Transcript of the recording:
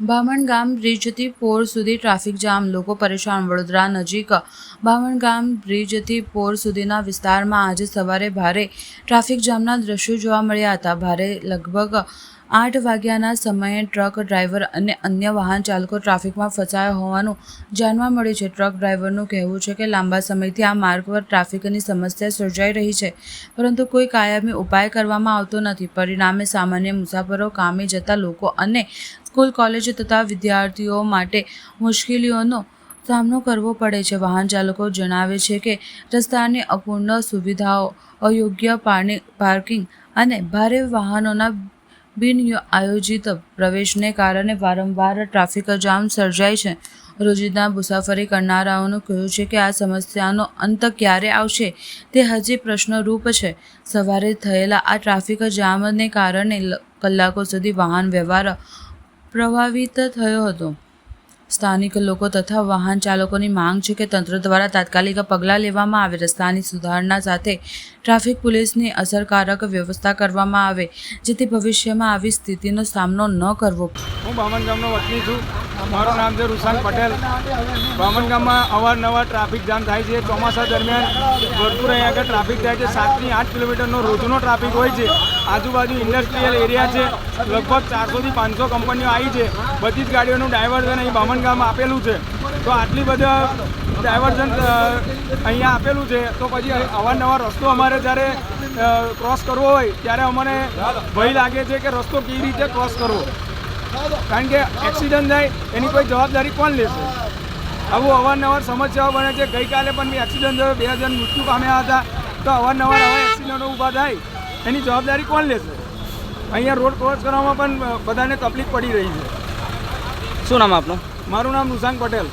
બામણ ગામ બ્રિજથી પોર સુધી traffic jam. લોકો પરેશાન. વડોદરા નજીક બામણ ગામ બ્રિજથી પોર સુધીના વિસ્તારમાં આજે સવારે ભારે ટ્રાફિક જામના દ્રશ્યો જોવા મળ્યા હતા. ભારે લગભગ આઠ વાગ્યાના સમયે ટ્રક ડ્રાઈવર અને અન્ય વાહન ચાલકો ટ્રાફિકમાં ફસાયા હોવાનું જાણવા મળ્યું છે. ટ્રક ડ્રાઈવરનું કહેવું છે કે લાંબા સમયથી આ માર્ગ પર ટ્રાફિકની સમસ્યા સર્જાઈ રહી છે, પરંતુ કોઈ કાયમી ઉપાય કરવામાં આવતો નથી. પરિણામે સામાન્ય મુસાફરો કામે જતા લોકો અને સ્કૂલ, કોલેજો તથા વિદ્યાર્થીઓ માટે મુશ્કેલીઓનો સામનો કરવો પડે છે. વાહન ચાલકો જણાવે છે કે રસ્તાની અપૂર્ણ સુવિધાઓ, અયોગ્ય પાર્કિંગ અને ભારે વાહનોના બિન આયોજિત પ્રવેશને કારણે વારંવાર ટ્રાફિક જામ સર્જાય છે. રોજિંદા મુસાફરી કરનારાઓનું કહ્યું છે કે આ સમસ્યાનો અંત ક્યારે આવશે તે હજી પ્રશ્નરૂપ છે. સવારે થયેલા આ ટ્રાફિક જામને કારણે કલાકો સુધી વાહન વ્યવહાર પ્રભાવિત થયો હતો. સ્થાનિક લોકો તથા વાહન ચાલકોની માંગ છે કે તંત્ર દ્વારા તાત્કાલિક પગલાં લેવામાં આવે. રસ્તાની સુધારણા સાથે ટ્રાફિક પોલીસની અસરકારક વ્યવસ્થા કરવામાં આવે, જેથી ભવિષ્યમાં આવી સ્થિતિનો સામનો ન કરવો. હું બામણ ગામનો વતની છું. મારું નામ છે રૂસાન પટેલ. બામણ ગામમાં અવારનવાર ટ્રાફિક જામ થાય છે. ચોમાસા દરમિયાન ભરપૂર અહીંયા આગળ ટ્રાફિક થાય છે. સાતથી આઠ કિલોમીટરનો રોજનો ટ્રાફિક હોય છે. આજુબાજુ ઇન્ડસ્ટ્રીયલ એરિયા છે. લગભગ ચારસોથી પાંચસો કંપનીઓ આવી છે. બધી જ ગાડીઓનું ડાયવર્ઝન અહીં બામણ ગામમાં આપેલું છે. તો આટલી બધા ડાયવર્ઝન અહીંયા આપેલું છે. તો પછી અવારનવાર રસ્તો અમારે જ્યારે ક્રોસ કરવો હોય, ત્યારે અમને ભય લાગે છે કે રસ્તો કેવી રીતે ક્રોસ કરવો. કારણ કે એક્સિડન્ટ થાય એની કોઈ જવાબદારી કોણ લેશે? આવું અવારનવાર સમસ્યાઓ બને છે. ગઈકાલે પણ બી એક્સિડન્ટ થયો. બે જણ મૃત્યુ પામ્યા હતા. તો અવારનવાર આવા એક્સિડન્ટો ઊભા થાય. એની જવાબદારી કોણ લેશે? અહીંયા રોડ ક્રોસ કરવામાં પણ બધાને તકલીફ પડી રહી છે. શું નામ આપનું? મારું નામ રૂસાંગ પટેલ.